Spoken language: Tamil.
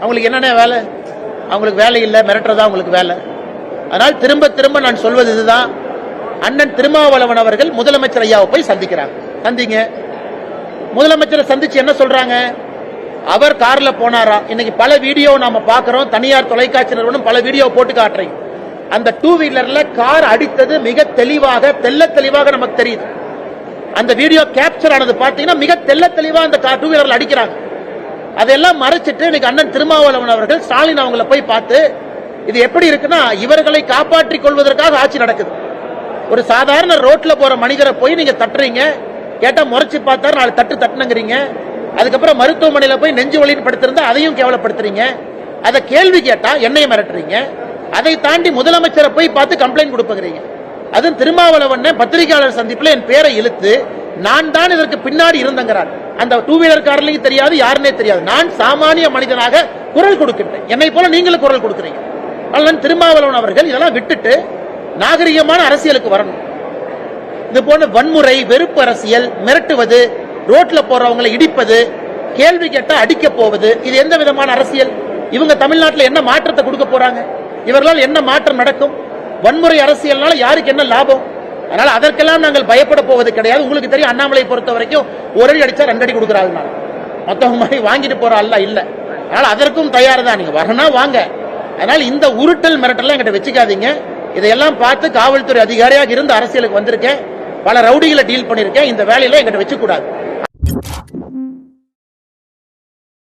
அவங்களுக்கு என்னென்ன வேலை? அவங்களுக்கு வேலை இல்லை மிரட்டுறதா அவங்களுக்கு வேலை. அதனால் திரும்ப திரும்ப நான் சொல்வது இதுதான். அண்ணன் திருமாவளவன் அவர்கள் முதலமைச்சர் ஐயாவை போய் சந்திக்கிறாங்க. சந்திங்க. முதலமைச்சரை சந்திச்சு என்ன சொல்றாங்க? அவர் கார்ல போனாரா? இன்னைக்கு பல வீடியோ நாம பாக்குறோம் தனியார் தொலைக்காட்சி நிறுவனம் பல வீடியோ போட்டு காட்டுறீங்க. அந்த டூ வீலர்ல கார் அடித்தது மிக தெளிவாக தெள்ள தெளிவாக நமக்கு தெரியுது. அந்த வீடியோ கேப்சர் ஆனது பாத்தீங்கன்னா மிக தெல்ல தெளிவா அந்த கார் டூ வீலர்ல அடிக்கிறாங்க. அதெல்லாம் மறைச்சிட்டு இன்னைக்கு அண்ணன் திருமாவளவன் அவர்கள் ஸ்டாலின் அவங்கள போய் பார்த்து இது எப்படி இருக்குன்னா இவர்களை காப்பாற்றிக் கொள்வதற்காக ஆட்சி நடக்குது. ஒரு சாதாரண ரோட்ல போற மனிதரை போய் நீங்க தட்டுறீங்க கேட்டா முறைச்சு பார்த்தா நாலு தட்டு தட்டுனுங்கிறீங்க. அதுக்கப்புறம் மருத்துவமனையில போய் நெஞ்சு வலின்னு படுத்திருந்தா அதையும் கேவலப்படுத்துறீங்க. அதை கேள்வி கேட்டா என்னையை மிரட்டுறீங்க. அதை தாண்டி முதலமைச்சரை போய் பார்த்து கம்ப்ளைண்ட் கொடுப்பீங்க அதுவும் திருமாவளவன் பத்திரிகையாளர் சந்திப்பில் என் பேரை இழுத்து நான் தான் இதற்கு பின்னாடி இருந்தங்கிறார். அந்த டூ வீலர் காரலையும் தெரியாது யாருன்னே தெரியாது. நான் சாமானிய மனிதனாக குரல் கொடுக்கின்றேன். என்னை போல நீங்களும் குரல் கொடுக்குறீங்க. அதனால திருமாவளவன் அவர்கள் இதெல்லாம் விட்டுட்டு நாகரிகமான அரசியலுக்கு வரணும். இது போன்ற வன்முறை வெறுப்பு அரசியல் மிரட்டுவது ரோட்ல போறவங்களை இடிப்பது கேள்வி கேட்டா அடிக்க போவது இது எந்த விதமான அரசியல்? இவங்க தமிழ்நாட்டில் என்ன மாற்றத்தை கொடுக்க போறாங்க? இவர்களால் என்ன மாற்றம் நடக்கும்? வன்முறை அரசியல்னால யாருக்கு என்ன லாபம்? அதனால அதற்கெல்லாம் நாங்கள் பயப்பட போவது கிடையாது. உங்களுக்கு தெரியும் அண்ணாமலை பொறுத்த வரைக்கும் ஒரு அடி அடிச்சா ரெண்டு அடி கொடுக்குறாள் நான். மொத்தம் மாதிரி வாங்கிட்டு போற அல்ல இல்ல. அதனால அதற்கும் தயார் தான் நீங்க வரணும் வாங்க. அதனால இந்த உருட்டல் மிரட்டல் எங்கிட்ட வச்சுக்காதீங்க. இதையெல்லாம் பார்த்து காவல்துறை அதிகாரியாக இருந்து அரசியலுக்கு வந்திருக்கேன். பல ரவுடிகளை டீல் பண்ணியிருக்கேன். இந்த வேலையில எங்கிட்ட வச்சுக்கூடாது.